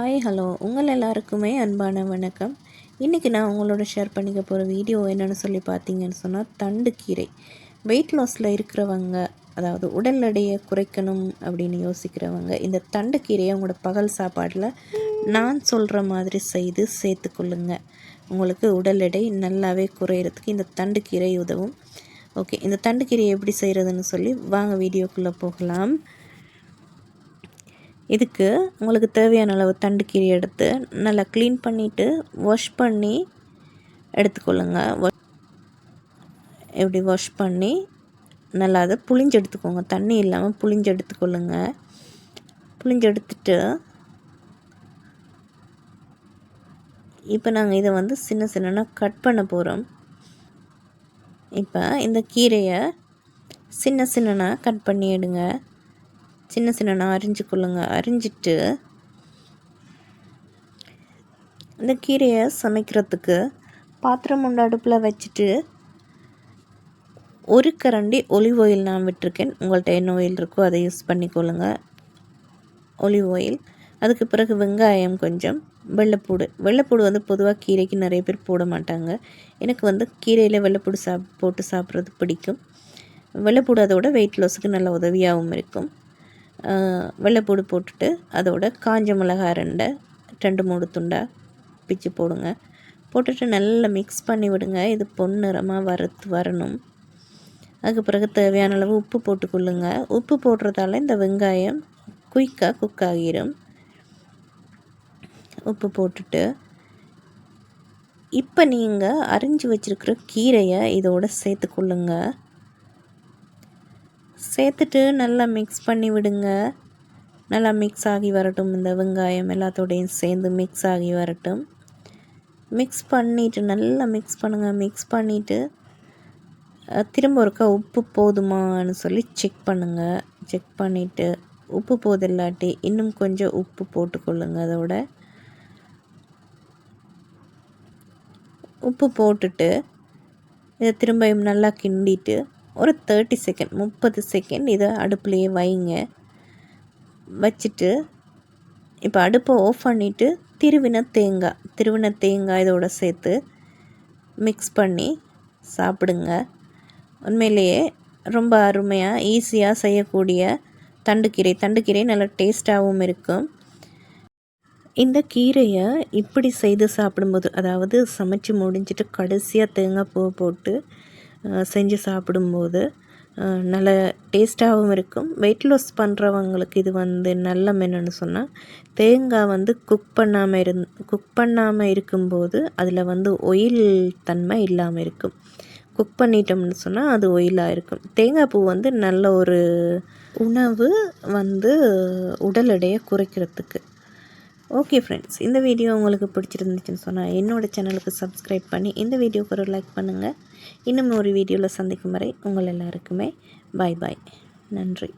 Hi hello உங்கள் எல்லாருக்குமே அன்பான வணக்கம். இன்றைக்கி நான் உங்களோட ஷேர் பண்ணிக்க போகிற வீடியோ என்னென்னு சொல்லி பார்த்தீங்கன்னு சொன்னால் தண்டு கீரை. வெயிட் லாஸில் இருக்கிறவங்க அதாவது உடல் எடையை குறைக்கணும் அப்படின்னு யோசிக்கிறவங்க இந்த தண்டு கீரையை உங்களோட பகல் சாப்பாட்டில் நான் சொல்கிற மாதிரி செய்து சேர்த்துக்கொள்ளுங்க உங்களுக்கு உடல் எடை நல்லாவே குறையிறதுக்கு இந்த தண்டு கீரை உதவும். ஓகே இந்த தண்டு கீரையை எப்படி செய்கிறதுன்னு சொல்லி வாங்க வீடியோக்குள்ளே போகலாம். இதுக்கு உங்களுக்கு தேவையான அளவு தண்டு கீரை எடுத்து நல்லா க்ளீன் பண்ணிவிட்டு வாஷ் பண்ணி எடுத்துக்கொள்ளுங்க. எப்படி வாஷ் பண்ணி நல்லா அதை புளிஞ்சு எடுத்துக்கோங்க. தண்ணி இல்லாமல் புளிஞ்சு எடுத்துக்கொள்ளுங்க. புளிஞ்சு எடுத்துட்டு இப்போ நாங்கள் இதை வந்து சின்ன சின்னனா கட் பண்ண போகிறோம் இப்போ இந்த கீரையை சின்ன சின்னனாக கட் பண்ணிவிடுங்க சின்ன சின்ன அரிஞ்சு கொள்ளுங்க அரிஞ்சிட்டு இந்த கீரையை சமைக்கிறதுக்கு பாத்திரம் உண்டு அடுப்பில் வச்சுட்டு ஒரு கரண்டி ஒலிவ் ஆயில் நான் விட்டுருக்கேன். உங்கள்கிட்ட என்ன ஆயில் இருக்கோ அதை யூஸ் பண்ணிக்கொள்ளுங்க. ஒலிவ் ஆயில் அதுக்கு பிறகு வெங்காயம் கொஞ்சம் வெள்ளைப்பூடு. வெள்ளைப்பூடு வந்து பொதுவாக கீரைக்கு நிறைய பேர் போட மாட்டாங்க. எனக்கு வந்து கீரையில் வெள்ளைப்பூடு சாப் போட்டு சாப்பிட்றது பிடிக்கும். வெள்ளைப்பூடு அதோட வெயிட் லாஸுக்கு நல்ல உதவியாகவும் இருக்கும். வெள்ளைப்பூடு போட்டுட்டு அதோட காஞ்ச மிளகாய் ரெண்டை ரெண்டு மூணு துண்டாக பிச்சு போடுங்க. போட்டுட்டு நல்லா மிக்ஸ் பண்ணி விடுங்க. இது பொன்னிறமாக வறுத்து வரணும். அதுக்கு பிறகு தேவையான அளவு உப்பு போட்டுக்கொள்ளுங்க உப்பு போடுறதால இந்த வெங்காயம் குயிக்காக குக் ஆகிரும். உப்பு போட்டுட்டு இப்போ நீங்கள் அரிஞ்சு வச்சுருக்கிற கீரையை இதோடு சேர்த்துக்கொள்ளுங்கள் சேர்த்துட்டு நல்லா மிக்ஸ் பண்ணி விடுங்க. நல்லா மிக்ஸ் ஆகி வரட்டும். இந்த வெங்காயம் எல்லாத்தோடையும் சேர்ந்து மிக்ஸ் ஆகி வரட்டும். மிக்ஸ் பண்ணிவிட்டு நல்லா மிக்ஸ் பண்ணுங்கள் மிக்ஸ் பண்ணிவிட்டு திரும்ப ஒருக்கா உப்பு போதுமான்னு சொல்லி செக் பண்ணுங்கள் செக் பண்ணிவிட்டு உப்பு போது இல்லாட்டி இன்னும் கொஞ்சம் உப்பு போட்டுக்கொள்ளுங்க அதோட. உப்பு போட்டுட்டு இதை திரும்பியும் நல்லா கிண்டிட்டு ஒரு தேர்ட்டி செகண்ட் முப்பது செகண்ட் இதை அடுப்புலையே வைங்க. வச்சுட்டு இப்போ அடுப்பை ஆஃப் பண்ணிவிட்டு திருவின தேங்காய் திருவின தேங்காய் இதோட சேர்த்து மிக்ஸ் பண்ணி சாப்பிடுங்க. உண்மையிலேயே ரொம்ப அருமையாக ஈஸியாக செய்யக்கூடிய தண்டுக்கீரை. தண்டுக்கீரை நல்லா டேஸ்ட்டாகவும் இருக்கும். இந்த கீரையை இப்படி செய்து சாப்பிடும்போது அதாவது சமைச்சு முடிஞ்சிட்டு கடைசியாக தேங்காய் பூ போட்டு செஞ்சு சாப்பிடும்போது நல்ல டேஸ்ட்டாகவும் இருக்கும். வெயிட் லாஸ் பண்ணுறவங்களுக்கு இது வந்து நல்ல மெனுன்னு சொன்னால் தேங்காய் வந்து குக் பண்ணாமல் இருந் குக் பண்ணாமல் இருக்கும்போது அதில் வந்து ஒயில் தன்மை இல்லாமல் இருக்கும். குக் பண்ணிட்டோம்னு சொன்னால் அது ஒயிலாக இருக்கும். தேங்காய் பூ வந்து நல்ல ஒரு உணவு வந்து உடல் எடையை குறைக்கிறதுக்கு ஓகே ஃப்ரெண்ட்ஸ் இந்த வீடியோ உங்களுக்கு பிடிச்சிருந்துச்சுன்னு சொன்னால் என்னோடய சேனலுக்கு சப்ஸ்கிரைப் பண்ணி இந்த வீடியோக்கு ஒரு லைக் பண்ணுங்கள் இன்னும் ஒரு வீடியோவில் சந்திக்கும் வரை உங்கள் எல்லாருக்குமே பாய் பாய் நன்றி.